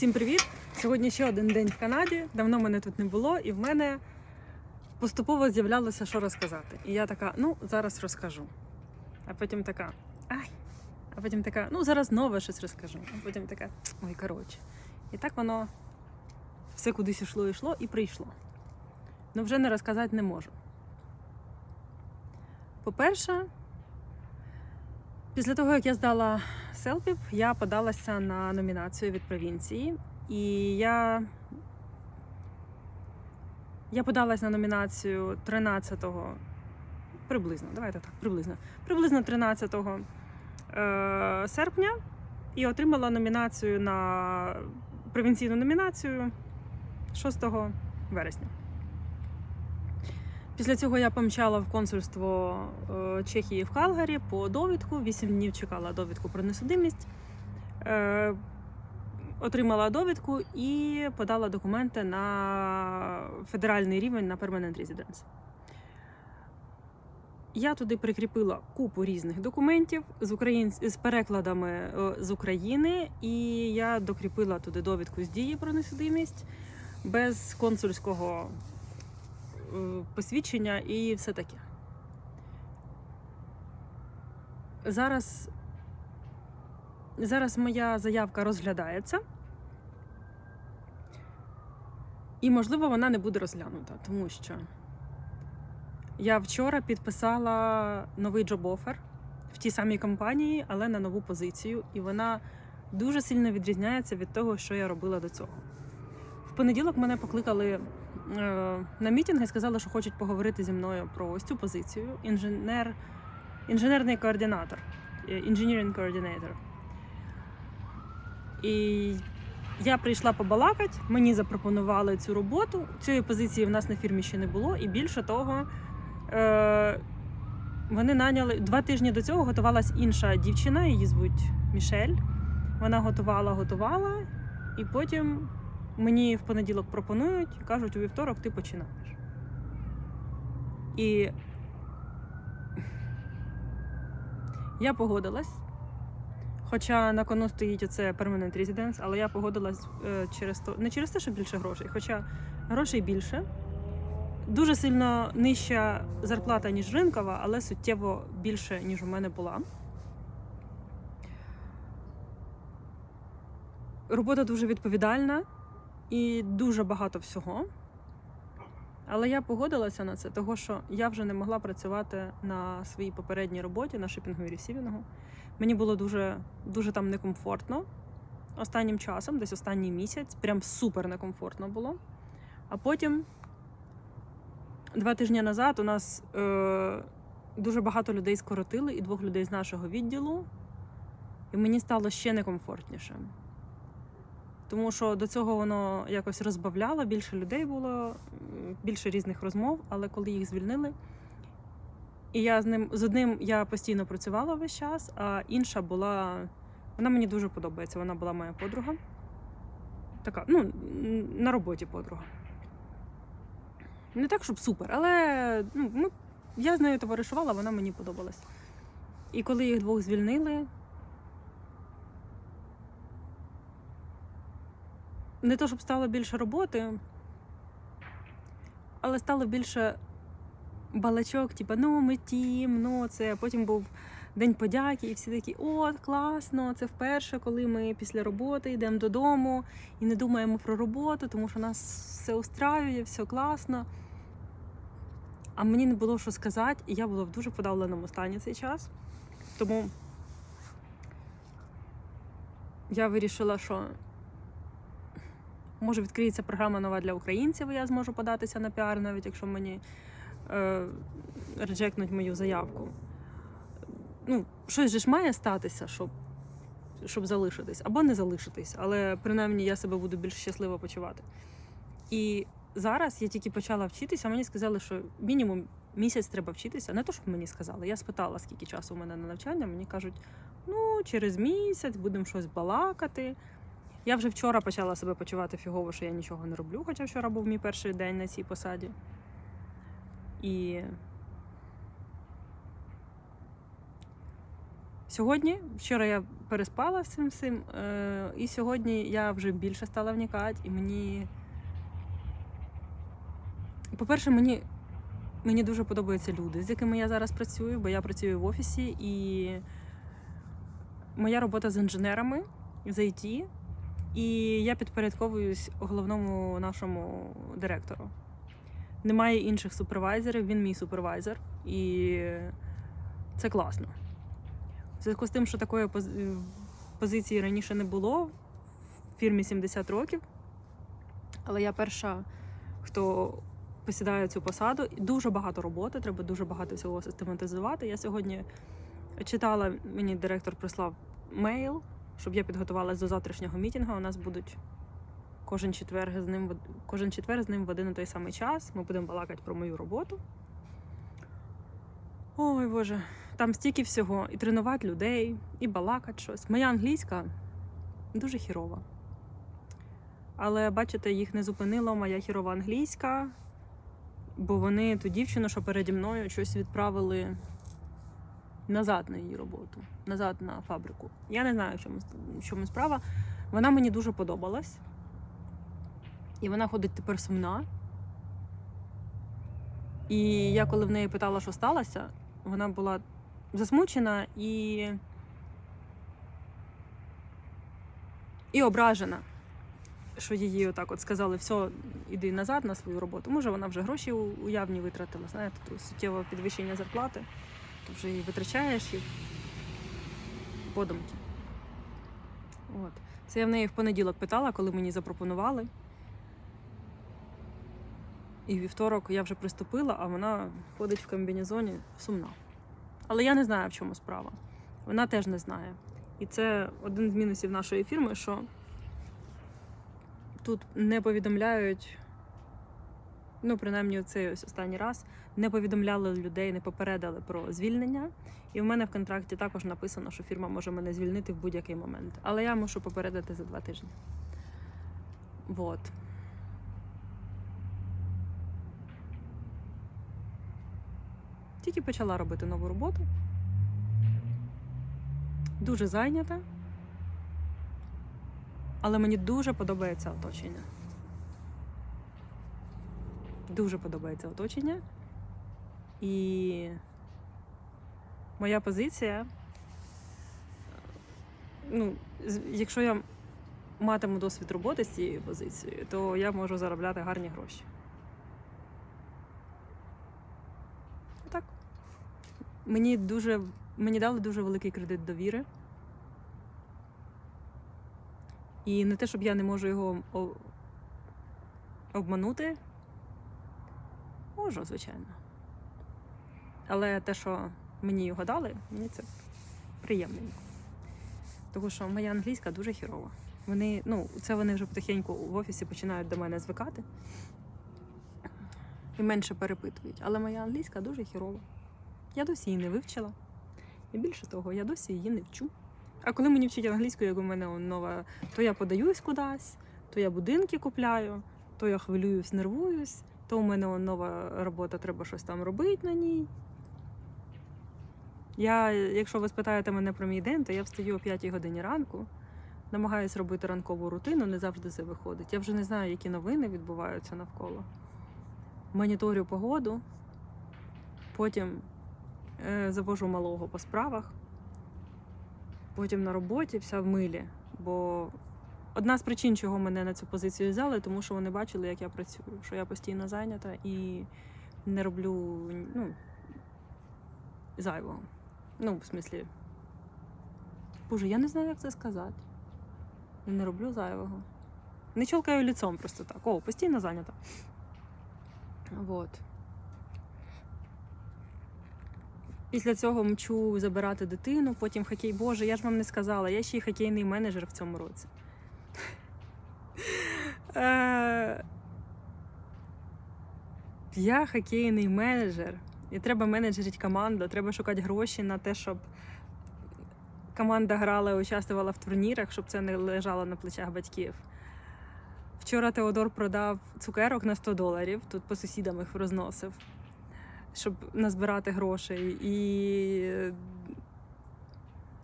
Всім привіт! Сьогодні ще один день в Канаді. Давно мене тут не було, і в мене поступово з'являлося, що розказати. І я така, ну, зараз розкажу. А потім така, ай. А потім така, ну, зараз нове щось розкажу. А потім така, ой, коротше. І так воно все кудись йшло, йшло і прийшло. Ну, вже не розказати не можу. По-перше, після того, як я здала селпіп, я подалася на номінацію від провінції. І я, я подалась на номінацію 13-го, приблизно, давайте так, приблизно, приблизно 13 е, серпня і отримала номінацію на провінційну номінацію 6 вересня. Після цього я помчала в консульство е, Чехії в Калгарі по довідку. Вісім днів чекала довідку про несудимість. Е, Отримала довідку і подала документи на федеральний рівень на Permanent Residence. Я туди прикріпила купу різних документів з україн... з перекладами е, з України, і я докріпила туди довідку з дії про несудимість без консульського посвідчення і все таке. Зараз, зараз моя заявка розглядається. І, можливо, вона не буде розглянута, тому що я вчора підписала новий джоб-офер в тій самій компанії, але на нову позицію, і вона дуже сильно відрізняється від того, що я робила до цього. В понеділок мене покликали е, на мітинг і сказали, що хочуть поговорити зі мною про ось цю позицію. Інженер, інженерний координатор, е, engineering coordinator. І я прийшла побалакати, мені запропонували цю роботу. Цієї позиції в нас на фірмі ще не було, і більше того, е, вони наняли два тижні до цього готувалась інша дівчина, її звуть Мішель. Вона готувала, готувала, і потім мені в понеділок пропонують, кажуть, у вівторок ти починаєш. І я погодилась. Хоча на кону стоїть оце Permanent Residence, але я погодилась е, через то, не через те, що більше грошей, хоча грошей більше. Дуже сильно нижча зарплата, ніж ринкова, але суттєво більше, ніж у мене була. Робота дуже відповідальна і дуже багато всього. Але я погодилася на це, того що я вже не могла працювати на своїй попередній роботі на шипінгу і ресівінгу. Мені було дуже, дуже там некомфортно останнім часом, десь останній місяць, прям супер некомфортно було. А потім, два тижні назад, у нас е, дуже багато людей скоротили, і двох людей з нашого відділу, і мені стало ще некомфортніше. Тому що до цього воно якось розбавляло, більше людей було, більше різних розмов, але коли їх звільнили. І я з ним з одним я постійно працювала весь час, а інша була. Вона мені дуже подобається. Вона була моя подруга. Така, ну, на роботі подруга. Не так, щоб супер, але ну, ми, я з нею товаришувала, вона мені подобалась. І коли їх двох звільнили, не то, щоб стало більше роботи, але стало більше балачок, типу, ну ми тім, ну це. Потім був День подяки, і всі такі, о, класно! Це вперше, коли ми після роботи йдемо додому і не думаємо про роботу, тому що нас все устраює, все класно. А мені не було що сказати, і я була в дуже подавленому стані цей час. Тому я вирішила, що може відкриється програма нова для українців, і я зможу податися на піар, навіть якщо мені е, реджекнуть мою заявку. Ну, щось же ж має статися, щоб, щоб залишитись, або не залишитись, але принаймні я себе буду більш щасливо почувати. І зараз я тільки почала вчитися, мені сказали, що мінімум місяць треба вчитися. Не то, щоб мені сказали. Я спитала, скільки часу у мене на навчання. Мені кажуть, ну, через місяць будемо щось балакати. Я вже вчора почала себе почувати фігово, що я нічого не роблю, хоча вчора був мій перший день на цій посаді. І Сьогодні, вчора я переспала з всім, е, і сьогодні я вже більше стала вникати, і мені. По-перше, мені, мені дуже подобаються люди, з якими я зараз працюю, бо я працюю в офісі, і моя робота з інженерами з IT, і я підпорядковуюсь головному нашому директору. Немає інших супервайзерів, він мій супервайзер, і це класно. В зв'язку з тим, що такої позиції раніше не було в фірмі 70 років, але я перша, хто посідає цю посаду. І Дуже багато роботи, треба дуже багато всього систематизувати. Я сьогодні читала, мені директор прислав мейл, щоб я підготувалася до завтрашнього мітінгу. У нас будуть кожен четвер з ним кожен четвер з ним в один і той самий час. Ми будемо балакати про мою роботу. Ой Боже, там стільки всього. І тренувати людей, і балакати щось. Моя англійська дуже хірова. Але бачите, їх не зупинила моя хірова англійська, бо вони ту дівчину, що переді мною, щось відправили назад на її роботу, назад на фабрику. Я не знаю, в чому, в чому справа. Вона мені дуже подобалась. І вона ходить тепер сумна. І я коли в неї питала, що сталося, вона була засмучена і. І ображена, що її отак от сказали, все, іди назад на свою роботу. Може, вона вже гроші уявні витратила, знаєте, то суттєве підвищення зарплати, то вже і витрачаєш їх подумки. От. Це я в неї в понеділок питала, коли мені запропонували. І вівторок я вже приступила, а вона ходить в комбінезоні сумна. Але я не знаю, в чому справа. Вона теж не знає. І це один з мінусів нашої фірми, що тут не повідомляють, ну, принаймні, цей ось останній раз, не повідомляли людей, не попередили про звільнення. І в мене в контракті також написано, що фірма може мене звільнити в будь-який момент. Але я мушу попередити за два тижні. Вот. Тільки почала робити нову роботу. Дуже зайнята. Але мені дуже подобається оточення. Дуже подобається оточення. І моя позиція. Ну, якщо я матиму досвід роботи з цією позицією, то я можу заробляти гарні гроші. Так. Мені дуже мені дали дуже великий кредит довіри. І не те, щоб я не можу його обманути. Можу, звичайно. Але те, що мені його дали, мені це приємненько. Тому що моя англійська дуже хірова. Вони, ну, це вони вже потихеньку в офісі починають до мене звикати і менше перепитують. Але моя англійська дуже хірова. Я досі її не вивчила. І більше того, я досі її не вчу. А коли мені вчить англійську, як у мене нова, то я подаюсь кудись, то я будинки купляю, то я хвилююсь, нервуюсь, то у мене нова робота, треба щось там робити на ній. Я, якщо ви спитаєте мене про мій день, то я встаю о 5 годині ранку, намагаюся робити ранкову рутину, не завжди це виходить. Я вже не знаю, які новини відбуваються навколо. Моніторю погоду, потім е, завожу малого по справах, потім на роботі вся в милі. Бо одна з причин, чого мене на цю позицію взяли, тому що вони бачили, як я працюю, що я постійно зайнята і не роблю ну, зайвого. Ну, в смислі. Боже, я не знаю, як це сказати. Не роблю зайвого. Не чолкаю ліцом просто так. О, постійно зайнята. Вот. Після цього мчу забирати дитину, потім хокей. Боже, я ж вам не сказала, я ще й хокейний менеджер в цьому році. Е, Я хокейний менеджер. І треба менеджерити команду, треба шукати гроші на те, щоб команда грала і участвувала в турнірах, щоб це не лежало на плечах батьків. Вчора Теодор продав цукерок на 100 доларів, тут по сусідам їх розносив, щоб назбирати грошей. І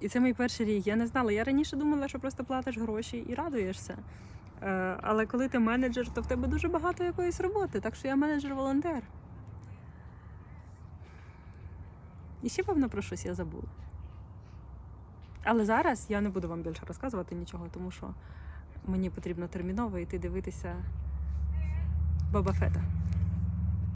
І це мій перший рік. Я не знала. Я раніше думала, що просто платиш гроші і радуєшся. Е, Але коли ти менеджер, то в тебе дуже багато якоїсь роботи. Так що я менеджер-волонтер. І ще, певно, про щось я забула. Але зараз я не буду вам більше розказувати нічого, тому що мені потрібно терміново йти дивитися Боба Фета.